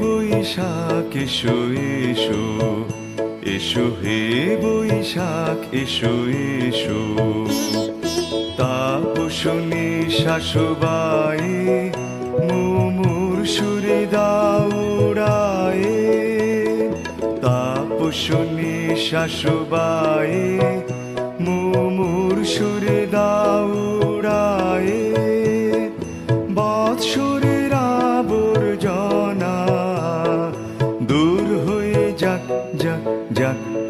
বৈশাখ, এসো এসো। এসো হে বৈশাখ, এসো এসো। তাপসনী শাশুবাই, মুমুর সুরে দাউড়ায়ে তাপসনী শাশুবাই, মুমুর সুরে দাউড়ায়ে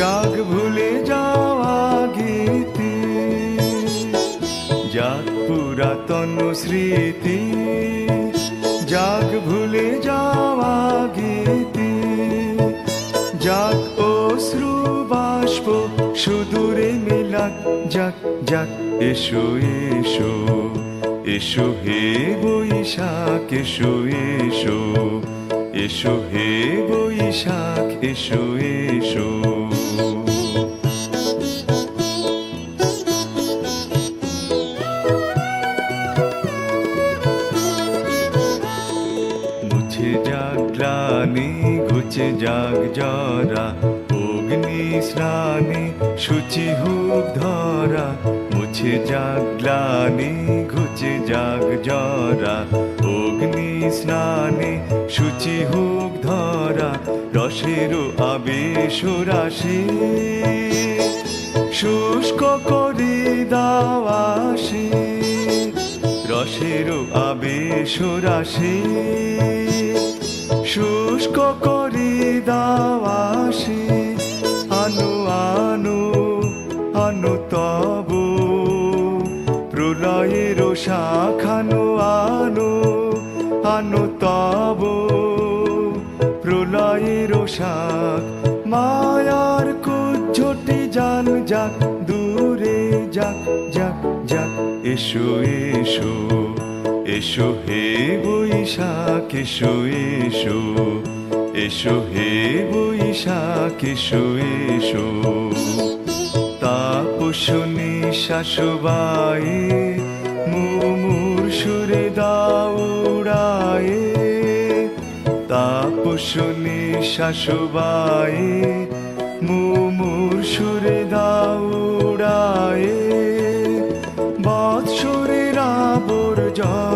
যাক ভুলে যাওয়া গীতি যাক পুরাতন স্মৃতি। যাক ভুলে যাওয়া গীতি যাক অশ্রু, বাষ্প, সুদূরে মিলাক যাক যাক এসো এসো এসো হে বৈশাখ, এসো এসো এসো হে বৈশাখ, এসো এসো। মুছে যাক গ্লানি, ঘুচে যাক জরা, অগ্নি স্নানে সূচি হুক ধরা, মুছে যাক গ্লানি, ঘুচে যাক জরা, অগ্নি স্নানে সূচি হুক ধরা রসেরও আবেশ রাশি। শুষ্ক করি দাওয়াসি রসের আবেশ রাশি। শুষ্ক করি দাওয়াসি আনু আনু আনু তব। প্রলয়ের শাখানু, আনু আনু তব। প্রলয়ের শাখ, মায়ার কুজ্জটি জান যাক, দূরে যাক যাক যাক, এসো এসো। এসো হে বৈশাখ, এসো এসো। এসো হে বৈশাখ, এসো এসো। তাপসনে শাশুবাই মুমুর সুরে দাউড়ায়ে তাপসনে শাশুবাই মুমুর সুরে দাউড়ায়ে বৎসরের রাবর জয়